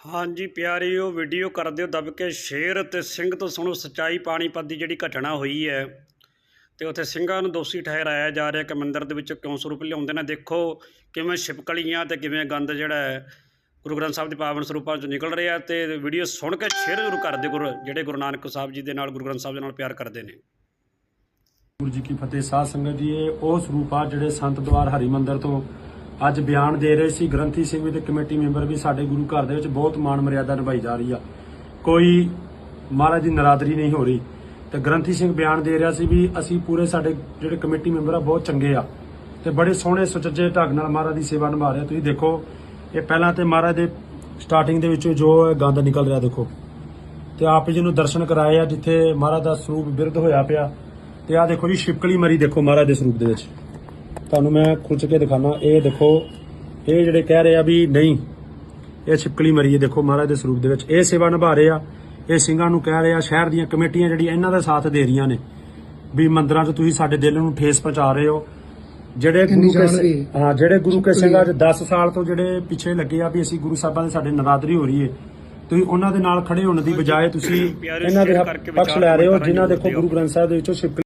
ਹਾਂਜੀ ਪਿਆਰਿਓ ਵੀਡੀਓ ਕਰ ਦਿਓ ਦਬ ਕੇ ਸ਼ੇਰ ਤੇ ਸਿੰਘ ਤੋਂ ਸੁਣੋ, ਸਚਾਈ ਪਾਣੀਪਤ ਦੀ ਜਿਹੜੀ ਘਟਨਾ ਹੋਈ ਹੈ ਤੇ ਉੱਥੇ ਸਿੰਘਾਂ ਨੂੰ ਦੋਸ਼ੀ ਠਹਿਰਾਇਆ ਜਾ ਰਿਹਾ ਕਿ ਮੰਦਿਰ ਦੇ ਵਿੱਚੋਂ ਕਿਉਂ ਸਰੂਪ ਲਿਆਉਂਦੇ ਨੇ, ਦੇਖੋ ਕਿਵੇਂ ਛਿਪਕਲੀਆਂ ਤੇ ਕਿਵੇਂ ਗੰਦ ਜਿਹੜਾ ਹੈ, ਗੁਰੂ ਗ੍ਰੰਥ ਸਾਹਿਬ ਦੇ ਪਾਵਨ ਸਰੂਪਾਂ ਚੋਂ ਨਿਕਲ ਰਿਹਾ ਤੇ ਵੀਡੀਓ ਸੁਣ ਕੇ ਸ਼ੇਅਰ ਜ਼ਰੂਰ ਕਰ ਦਿਓ ਗੁਰੂ, ਜਿਹੜੇ ਗੁਰੂ ਨਾਨਕ ਸਾਹਿਬ ਜੀ ਦੇ ਨਾਲ, ਗੁਰੂ ਗ੍ਰੰਥ ਸਾਹਿਬ ਦੇ ਨਾਲ ਪਿਆਰ ਕਰਦੇ ਨੇ। ਗੁਰੂ ਜੀ ਕੀ ਫਤਿਹ, ਸਾਧ ਸੰਗਤ ਜੀ, ਇਹ ਉਹ ਸਰੂਪ ਆ ਜਿਹੜੇ ਸੰਤ ਦਵਾਰ ਹਰਿਮੰਦਰ ਤੋਂ ਅੱਜ ਬਿਆਨ ਦੇ ਰਹੇ ਸੀ ਗ੍ਰੰਥੀ ਸਿੰਘ ਵੀ ਤੇ ਕਮੇਟੀ ਮੈਂਬਰ ਵੀ ਸਾਡੇ ਗੁਰੂ ਘਰ ਦੇ ਵਿੱਚ ਬਹੁਤ ਮਾਣ ਮਰਿਆਦਾ ਨਿਭਾਈ ਜਾ ਰਹੀ ਆ। ਕੋਈ ਮਹਾਰਾਜ ਦੀ ਨਰਾਦਰੀ ਨਹੀਂ ਹੋ ਰਹੀ। ਤੇ ਗ੍ਰੰਥੀ ਸਿੰਘ ਬਿਆਨ ਦੇ ਰਿਹਾ ਸੀ ਵੀ ਅਸੀਂ ਪੂਰੇ ਸਾਡੇ ਜਿਹੜੇ ਕਮੇਟੀ ਮੈਂਬਰ ਆ ਬਹੁਤ ਚੰਗੇ ਆ। ਤੇ ਬੜੇ ਸੋਹਣੇ, ਸੁਚੱਜੇ ਢੰਗ ਨਾਲ ਮਹਾਰਾਜ ਦੀ ਸੇਵਾ ਨਿਭਾ ਰਹੇ ਤੁਸੀਂ ਦੇਖੋ, ਇਹ ਪਹਿਲਾਂ ਤੇ ਮਹਾਰਾਜ ਦੇ ਸਟਾਰਟਿੰਗ ਦੇ ਵਿੱਚੋਂ ਜੋ ਗੰਦ ਨਿਕਲ ਰਿਹਾ ਦੇਖੋ। ਤੇ ਆਪ ਜੀ ਨੂੰ ਦਰਸ਼ਨ ਕਰਾਏ ਆ, ਜਿੱਥੇ ਮਹਾਰਾਜ ਦਾ ਸਰੂਪ ਬਿਰਧ ਹੋਇਆ ਪਿਆ। ਤੇ ਆ ਦੇਖੋ ਜੀ ਸ਼ਿਪਕਲੀ ਮਰੀ ਦੇਖੋ ਮਹਾਰਾਜ ਦੇ ਸਰੂਪ ਦੇ ਵਿੱਚ। ਤੁਹਾਨੂੰ ਮੈਂ ਖੁੱਚ ਕੇ ਦਿਖਾਣਾ ਇਹ ਦੇਖੋ ਇਹ ਜਿਹੜੇ ਕਹਿ ਰਹੇ ਆ ਵੀ ਨਹੀਂ ਇਹ ਛਿਪਕਲੀ ਮਰੀ ਹੈ ਦੇਖੋ ਮਹਾਰਾਜ ਦੇ ਸਰੂਪ ਦੇ ਵਿੱਚ ਇਹ ਸੇਵਾ ਨਿਭਾ ਰਹੇ ਆ ਇਹ ਸਿੰਘਾਂ ਨੂੰ ਕਹਿ ਰਹੇ ਆ ਸ਼ਹਿਰ ਦੀਆਂ ਕਮੇਟੀਆਂ ਜਿਹੜੀਆਂ ਇਹਨਾਂ ਦਾ ਸਾਥ ਦੇ ਰਹੀਆਂ ਨੇ ਵੀ ਮੰਦਰਾਂ 'ਚ ਤੁਸੀਂ ਸਾਡੇ ਦਿਲ ਨੂੰ ਠੇਸ ਪਹੁੰਚਾ ਰਹੇ ਹੋ ਜਿਹੜੇ ਗੁਰੂ ਕੇ ਜਾਣਕਾਰੀ। ਹਾਂ ਜਿਹੜੇ ਗੁਰੂ ਕੇ ਸਿੰਘਾਂ 'ਚ 10 ਸਾਲ ਤੋਂ ਜਿਹੜੇ ਪਿੱਛੇ ਲੱਗੇ ਆ ਵੀ ਅਸੀਂ ਗੁਰੂ ਸਾਹਿਬਾਂ ਦੇ ਸਾਡੇ ਨਰਾਦਰੀ ਹੋ ਰਹੀ ਏ ਤੁਸੀਂ ਉਹਨਾਂ ਦੇ ਨਾਲ ਖੜੇ ਹੋਣ ਦੀ ਬਜਾਏ ਤੁਸੀਂ ਇਹਨਾਂ ਦੇ ਪੱਖ ਲੈ ਰਹੇ ਹੋ ਜਿਨ੍ਹਾਂ ਦੇਖੋ। ਗੁਰੂ ਗ੍ਰੰਥ ਸਾਹਿਬ ਦੇ ਵਿੱਚੋਂ